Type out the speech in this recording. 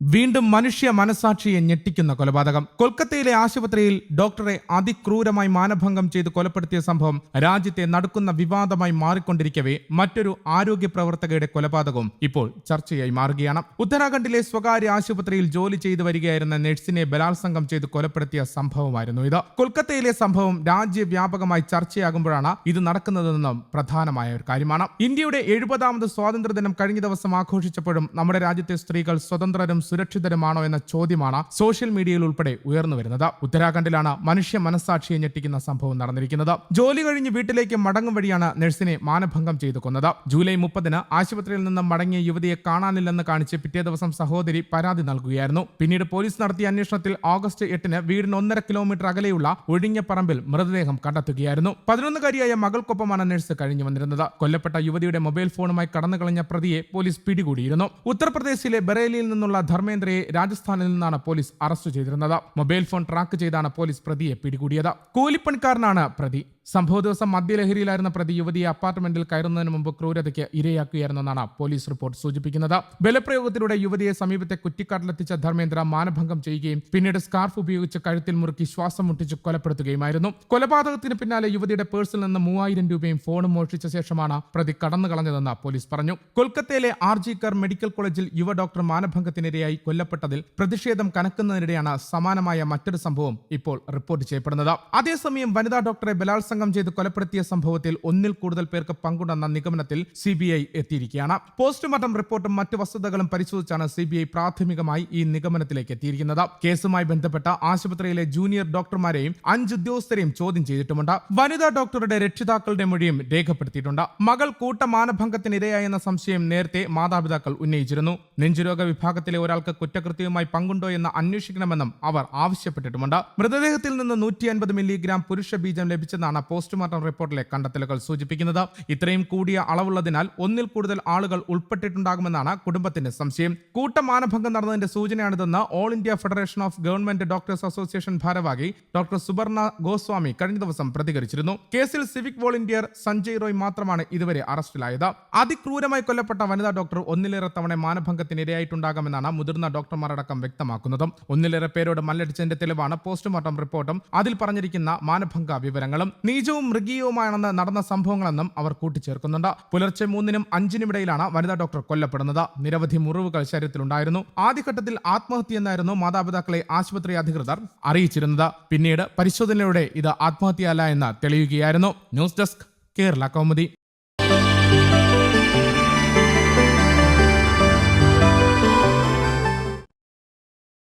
വീണ്ടും മനുഷ്യ മനസാക്ഷിയെ ഞെട്ടിക്കുന്ന കൊലപാതകം. കൊൽക്കത്തയിലെ ആശുപത്രിയിൽ ഡോക്ടറെ അതിക്രൂരമായി മാനഭംഗം ചെയ്ത് കൊലപ്പെടുത്തിയ സംഭവം രാജ്യത്തെ നടക്കുന്ന വിവാദമായി മാറിക്കൊണ്ടിരിക്കവേ മറ്റൊരു ആരോഗ്യ പ്രവർത്തകയുടെ കൊലപാതകവും ഇപ്പോൾ ചർച്ചയായി മാറുകയാണ്. ഉത്തരാഖണ്ഡിലെ സ്വകാര്യ ആശുപത്രിയിൽ ജോലി ചെയ്തു വരികയായിരുന്ന നഴ്സിനെ ബലാത്സംഗം ചെയ്ത് കൊലപ്പെടുത്തിയ സംഭവമായിരുന്നു ഇത്. കൊൽക്കത്തയിലെ സംഭവം രാജ്യവ്യാപകമായി ചർച്ചയാകുമ്പോഴാണ് ഇത് നടക്കുന്നതെന്നും പ്രധാനമായ ഒരു കാര്യമാണ്. ഇന്ത്യയുടെ എഴുപതാമത് സ്വാതന്ത്ര്യദിനം കഴിഞ്ഞ ദിവസം ആഘോഷിച്ചപ്പോഴും നമ്മുടെ രാജ്യത്തെ സ്ത്രീകൾ സ്വതന്ത്രരും സുരക്ഷിതരുമാണോ എന്ന ചോദ്യമാണ് സോഷ്യൽ മീഡിയയിൽ ഉൾപ്പെടെ ഉയർന്നു വരുന്നത്. ഉത്തരാഖണ്ഡിലാണ് മനുഷ്യ മനസ്സാക്ഷിയെ ഞെട്ടിക്കുന്ന സംഭവം നടന്നിരിക്കുന്നത്. ജോലി കഴിഞ്ഞ് വീട്ടിലേക്ക് മടങ്ങും വഴിയാണ് നഴ്സിനെ മാനഭംഗം ചെയ്തു കൊന്നത്. ജൂലൈ മുപ്പതിന് ആശുപത്രിയിൽ നിന്നും മടങ്ങിയ യുവതിയെ കാണാനില്ലെന്ന് കാണിച്ച് പിറ്റേ ദിവസം സഹോദരി പരാതി നൽകുകയായിരുന്നു. പിന്നീട് പോലീസ് നടത്തിയ അന്വേഷണത്തിൽ ഓഗസ്റ്റ് എട്ടിന് വീടിന് ഒന്നര കിലോമീറ്റർ അകലെയുള്ള ഒഴിഞ്ഞ പറമ്പിൽ മൃതദേഹം കണ്ടെത്തുകയായിരുന്നു. പതിനൊന്നുകാരിയായ മകൾക്കൊപ്പമാണ് നഴ്സ് കഴിഞ്ഞു വന്നിരുന്നത്. കൊല്ലപ്പെട്ട യുവതിയുടെ മൊബൈൽ ഫോണുമായി കടന്നുകളഞ്ഞ പ്രതിയെ പോലീസ് പിടികൂടിയിരുന്നു. ഉത്തർപ്രദേശിലെ ബറേലിയിൽ നിന്നുള്ള ധർമ്മേന്ദ്രയെ രാജസ്ഥാനിൽ നിന്നാണ് പോലീസ് അറസ്റ്റ് ചെയ്തിരുന്നത്. മൊബൈൽ ഫോൺ ട്രാക്ക് ചെയ്താണ് പോലീസ് പ്രതിയെ പിടികൂടിയത്. കൂലിപ്പണിക്കാരനാണ് പ്രതി. സംഭവ ദിവസം മദ്യലഹരിയിലായിരുന്ന പ്രതി യുവതിയെ അപ്പാർട്ട്മെന്റിൽ കയറുന്നതിന് മുമ്പ് ക്രൂരതയ്ക്ക് ഇരയാക്കുകയായിരുന്നെന്നാണ് പോലീസ് റിപ്പോർട്ട് സൂചിപ്പിക്കുന്നത്. ബലപ്രയോഗത്തിലൂടെ യുവതിയെ സമീപത്തെ കുറ്റിക്കാട്ടിലെത്തിച്ച ധർമ്മേന്ദ്ര മാനഭംഗം ചെയ്യുകയും പിന്നീട് സ്കാർഫ് ഉപയോഗിച്ച് കഴുത്തിൽ മുറുക്കി ശ്വാസം മുട്ടിച്ച് കൊലപ്പെടുത്തുകയുമായിരുന്നു. കൊലപാതകത്തിന് പിന്നാലെ യുവതിയുടെ പേഴ്സിൽ നിന്ന് മൂവായിരം രൂപയും ഫോണും മോഷ്ടിച്ച ശേഷമാണ് പ്രതി കടന്നു കളഞ്ഞതെന്ന് പോലീസ് പറഞ്ഞു. കൊൽക്കത്തയിലെ ആർ മെഡിക്കൽ കോളേജിൽ യുവ ഡോക്ടർ മാനഭംഗത്തിനിരയായി. കൊല്ലപ്പെട്ടതിൽ പ്രതിഷേധം കനക്കുന്നതിനിടെയാണ് സമാനമായ മറ്റൊരു സംഭവം ഇപ്പോൾ റിപ്പോർട്ട് ചെയ്യപ്പെടുന്നത്. അതേസമയം വനിതാ ഡോക്ടറെ ബലാത്സംഗം ചെയ്ത് കൊലപ്പെടുത്തിയ സംഭവത്തിൽ ഒന്നിൽ കൂടുതൽ പേർക്ക് പങ്കുണ്ടെന്ന നിഗമനത്തിൽ സി ബി ഐ എത്തിയിരിക്കുകയാണ്. പോസ്റ്റ്മോർട്ടം റിപ്പോർട്ടും മറ്റ് വസ്തുതകളും പരിശോധിച്ചാണ് സി ബി ഐ പ്രാഥമികമായി ഈ നിഗമനത്തിലേക്ക് എത്തിയിരിക്കുന്നത്. കേസുമായി ബന്ധപ്പെട്ട ആശുപത്രിയിലെ ജൂനിയർ ഡോക്ടർമാരെയും അഞ്ച് ഉദ്യോഗസ്ഥരെയും ചോദ്യം ചെയ്തിട്ടുമുണ്ട്. വനിതാ ഡോക്ടറുടെ രക്ഷിതാക്കളുടെ മൊഴിയും രേഖപ്പെടുത്തിയിട്ടുണ്ട്. മകൾ കൂട്ടമാനഭംഗത്തിനിരയായെന്ന സംശയം നേരത്തെ മാതാപിതാക്കൾ ഉന്നയിച്ചിരുന്നു. നെഞ്ചുരോഗ വിഭാഗത്തിലെ ഒരാൾക്ക് കുറ്റകൃത്യവുമായി പങ്കുണ്ടോ എന്ന് അന്വേഷിക്കണമെന്നും അവർ ആവശ്യപ്പെട്ടിട്ടുമുണ്ട്. മൃതദേഹത്തിൽ നിന്ന് നൂറ്റി അൻപത് മില്ലിഗ്രാം പുരുഷ ബീജം ലഭിച്ചെന്നാണ് പോസ്റ്റ്മോർട്ടം റിപ്പോർട്ടിലെ കണ്ടെത്തലുകൾ സൂചിപ്പിക്കുന്നത്. ഇത്രയും കൂടിയ അളവുള്ളതിനാൽ ഒന്നിൽ കൂടുതൽ ആളുകൾ ഉൾപ്പെട്ടിട്ടുണ്ടാകുമെന്നാണ് കുടുംബത്തിന്റെ സംശയം. കൂട്ടമാനഭംഗം നടന്നതിന്റെ സൂചനയാണിതെന്ന് all India federation of government doctors association ഭാരവാഹി ഡോക്ടർ സുബർണ ഗോസ്വാമി കഴിഞ്ഞ ദിവസം പ്രതികരിച്ചിരുന്നു. കേസിൽ സിവിക് വോളണ്ടിയർ സഞ്ജയ് റോയ് മാത്രമാണ് ഇതുവരെ അറസ്റ്റിലായത്. അതിക്രൂരമായി കൊല്ലപ്പെട്ട വനിതാ ഡോക്ടർ ഒന്നിലേറെ തവണ മാനഭംഗത്തിന് ഇരയായിട്ടുണ്ടാകാമെന്നാണ് മുതിർന്ന ഡോക്ടർമാരടക്കം വ്യക്തമാക്കുന്നതും. ഒന്നിലേറെ പേരോട് മല്ലടിച്ചതിന്റെ തെളിവാണ് പോസ്റ്റ്മോർട്ടം റിപ്പോർട്ടും അതിൽ പറഞ്ഞിരിക്കുന്ന മാനഭംഗ വിവരങ്ങളും. നീചവും മൃഗീയവുമാണെന്ന് നടന്ന സംഭവങ്ങളെന്നും അവർ കൂട്ടിച്ചേർക്കുന്നുണ്ട്. പുലർച്ചെ മൂന്നിനും അഞ്ചിനുമിടയിലാണ് വനിതാ ഡോക്ടർ കൊല്ലപ്പെടുന്നത്. നിരവധി മുറിവുകൾ ശരീരത്തിലുണ്ടായിരുന്നു. ആദ്യഘട്ടത്തിൽ ആത്മഹത്യ എന്നായിരുന്നു മാതാപിതാക്കളെ ആശുപത്രി അധികൃതർ അറിയിച്ചിരുന്നത്. പിന്നീട് പരിശോധനയിലൂടെ ഇത് ആത്മഹത്യയല്ല എന്ന് തെളിയുകയായിരുന്നു. News desk Kerala Kaumudi.